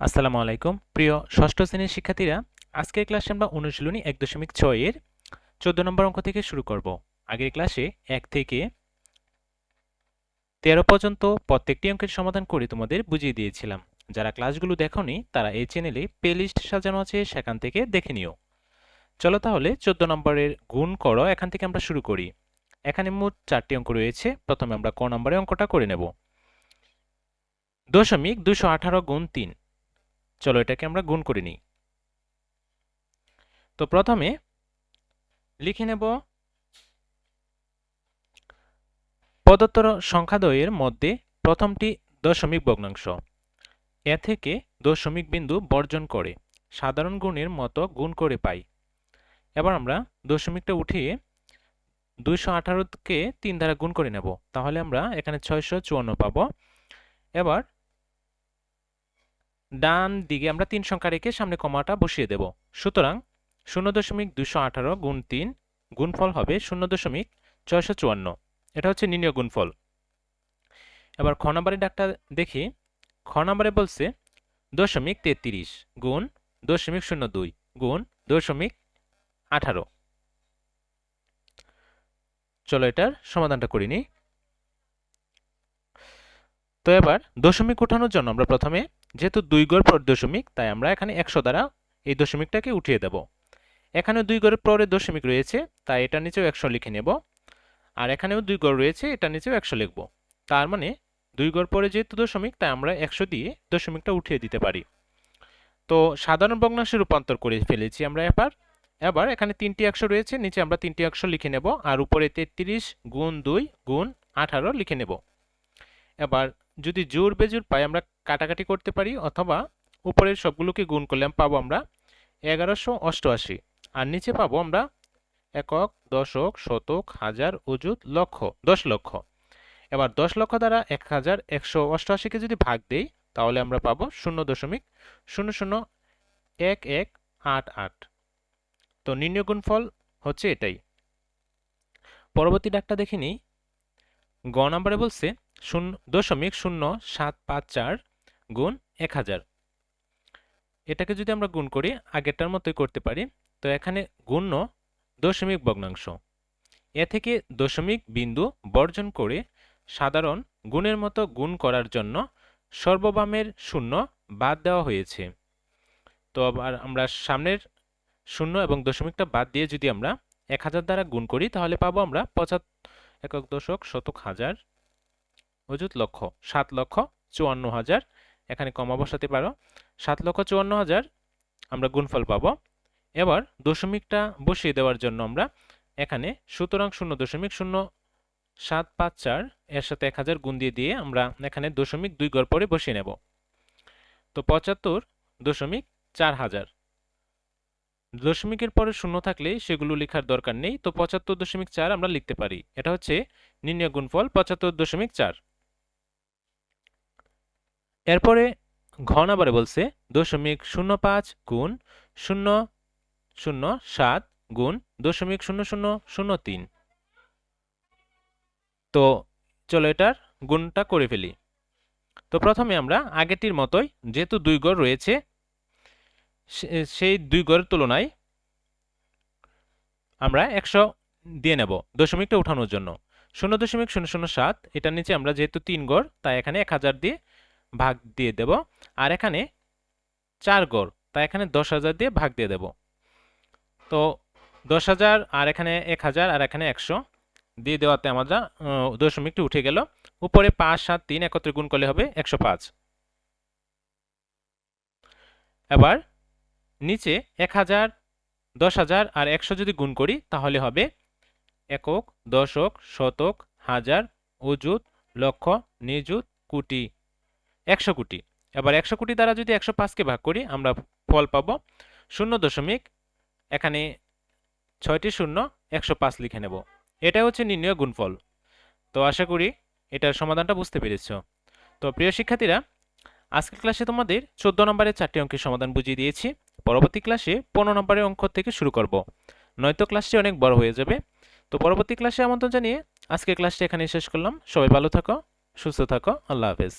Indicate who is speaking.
Speaker 1: আসসালামু আলাইকুম। প্রিয় ষষ্ঠ শ্রেণির শিক্ষার্থীরা, আজকের ক্লাসে আমরা অনুশীলনী এক দশমিক ছয়ের চোদ্দ নম্বর অঙ্ক থেকে শুরু করব। আগের ক্লাসে এক থেকে তেরো পর্যন্ত প্রত্যেকটি অঙ্কের সমাধান করে তোমাদের বুঝিয়ে দিয়েছিলাম। যারা ক্লাসগুলো দেখোনি, তারা এই চ্যানেলে প্লেলিস্ট সাজানো আছে, সেখান থেকে দেখে নিও। চলো তাহলে চোদ্দ নম্বরের গুণ করো, এখান থেকে আমরা শুরু করি। এখানে মোট চারটি অঙ্ক রয়েছে, প্রথমে আমরা ক নম্বরে অঙ্কটা করে নেব। দশমিক দুশো আঠারো গুণ তিন। চলো এটাকে আমরা গুণ করে নিই। তো প্রথমে লিখে নেব প্রদত্ত সংখ্যাদ্বয়ের মধ্যে প্রথমটি দশমিক ভগ্নাংশ। এ থেকে দশমিক বিন্দু বর্জন করে সাধারণ গুণের মতো গুণ করে পাই। এবার আমরা দশমিকটা উঠিয়ে দুইশো আঠারোকে তিন দ্বারা গুণ করে নেব। তাহলে আমরা এখানে ছয়শো চুয়ান্ন পাবো। এবার ডান দিকে আমরা তিন সংখ্যা রেখে সামনে কমাটা বসিয়ে দেব। সুতরাং শূন্য দশমিক দুশো আঠারো গুণ তিন গুণফল হবে শূন্য দশমিক ছয়শো চুয়ান্ন। এটা হচ্ছে নির্ণয় গুণফল। এবার খ নম্বরের ডাকটা দেখি। খ নম্বরে বলছে দশমিক তেত্রিশ গুণ দশমিক শূন্য দুই গুণ দশমিক আঠারো। চলো এটার সমাধানটা করিনি তো এবার দশমিক উঠানোর জন্য আমরা প্রথমে যেহেতু দুই গড় পর দশমিক, তাই আমরা এখানে একশো দ্বারা এই দশমিকটাকে উঠিয়ে দেব। এখানে দুই গড়ের পরে দশমিক রয়েছে, তাই এটা নিচেও একশো লিখে নেব। আর এখানেও দুই গড় রয়েছে এটা নিচেও একশো লিখব। তার মানে দুই গড় পরে যেহেতু দশমিক, তাই আমরা একশো দিয়ে দশমিকটা উঠিয়ে দিতে পারি। তো সাধারণ ভগ্নাংশে রূপান্তর করে ফেলেছি আমরা এবার। এবার এখানে তিনটি একশো রয়েছে, নিচে আমরা তিনটি একশো লিখে নেব, আর উপরে তেত্রিশ গুণ দুই গুণ আঠারো লিখে নেব। এবার যদি জোর বেজোর পাই আমরা কাটাকাটি করতে পারি অথবা উপরের সবগুলোকে গুণ করলে পাবো আমরা এগারোশো অষ্টআশি। আর নিচে পাবো আমরা একক, দশক, শতক, হাজার, অযুত, লক্ষ, দশ লক্ষ। এবার দশ লক্ষ দ্বারা এক হাজার একশো অষ্টআশিকে যদি ভাগ দেই, তাহলে আমরা পাবো শূন্য দশমিক শূন্য শূন্য এক এক আট আট। তো নির্ণয় গুণফল হচ্ছে এটাই। পরবর্তী ডাকটা দেখে নিই। গ নম্বরে বলছে শূন্য দশমিক শূন্য সাত পাঁচ চার গুণ এক হাজার। এটাকে যদি আমরা গুণ করি, আগেরটার মতোই করতে পারি। তো এখানে গুণ্য দশমিক ভগ্নাংশ। এ থেকে দশমিক বিন্দু বর্জন করে সাধারণ গুণের মতো গুণ করার জন্য সর্ববামের শূন্য বাদ দেওয়া হয়েছে। তো আবার আমরা সামনের শূন্য এবং দশমিকটা বাদ দিয়ে যদি আমরা এক হাজার দ্বারা গুণ করি, তাহলে পাবো আমরা পঁচাত্তর একক দশক শতক হাজার। অযুত লক্ষ, সাত লক্ষ চুয়ান্ন হাজার। এখানে কমা বসাতে পারো। সাত লক্ষ চুয়ান্ন হাজার আমরা গুণফল পাবো। এবার দশমিকটা বসিয়ে দেওয়ার জন্য আমরা এখানে সুতরাং শূন্য দশমিক শূন্য সাত পাঁচ চার এর সাথে এক হাজার গুণ দিয়ে দিয়ে আমরা এখানে দশমিক দুই গড় পরে বসিয়ে নেব। তো পঁচাত্তর দশমিক চার হাজার। দশমিকের পরে শূন্য থাকলে সেগুলো লেখার দরকার নেই, তো পঁচাত্তর দশমিক চার আমরা লিখতে পারি। এটা হচ্ছে নির্ণয় গুণফল পঁচাত্তর দশমিক চার। এরপরে ঘ নাম্বারে বলছে দশমিক শূন্য পাঁচ গুণ শূন্য শূন্য সাত গুণ দশমিক শূন্য শূন্য শূন্য তিন। তো চলো এটার গুণটা করে ফেলি। তো প্রথমে আমরা আগেটির মতোই, যেহেতু দুই গড় রয়েছে সেই দুই গড়ের তুলনায় আমরা একশো দিয়ে নেব দশমিকটা উঠানোর জন্য। শূন্য দশমিক শূন্য শূন্য সাত, এটার নিচে আমরা যেহেতু তিন গড়, তাই এখানে এক হাজার দিয়ে ভাগ দিয়ে দেব। আর এখানে চার গড়, তাই এখানে দশ হাজার দিয়ে ভাগ দিয়ে দেব। তো দশ হাজার, আর এখানে এক হাজার, আর এখানে একশো দিয়ে দেওয়াতে আমরা দশমিকটি উঠে গেল। উপরে পাঁচ, সাত, তিন একত্রে গুণ করলে হবে একশো পাঁচ। এবার নিচে এক হাজার, দশ হাজার আর একশো যদি গুণ করি, তাহলে হবে একক, দশক, শতক, হাজার, অযুত, লক্ষ, নিযুত, কোটি। একশো কোটি। এবার একশো কোটি দ্বারা যদি একশো পাঁচকে ভাগ করি, আমরা ফল পাবো শূন্য দশমিক, এখানে ছয়টি শূন্য, একশো পাঁচ লিখে নেব। এটা হচ্ছে নির্ণয় গুণফল। তো আশা করি এটার সমাধানটা বুঝতে পেরেছ। তো প্রিয় শিক্ষার্থীরা, আজকের ক্লাসে তোমাদের চোদ্দ নম্বরের চারটি অঙ্কের সমাধান বুঝিয়ে দিয়েছি। পরবর্তী ক্লাসে পনেরো নম্বরের অঙ্ক থেকে শুরু করব। নয়তো ক্লাসটি অনেক বড় হয়ে যাবে। তো পরবর্তী ক্লাসে আমন্ত্রণ জানিয়ে আজকের ক্লাসটি এখানে শেষ করলাম। সবাই ভালো থাকো, সুস্থ থাকো, আল্লাহ হাফেজ।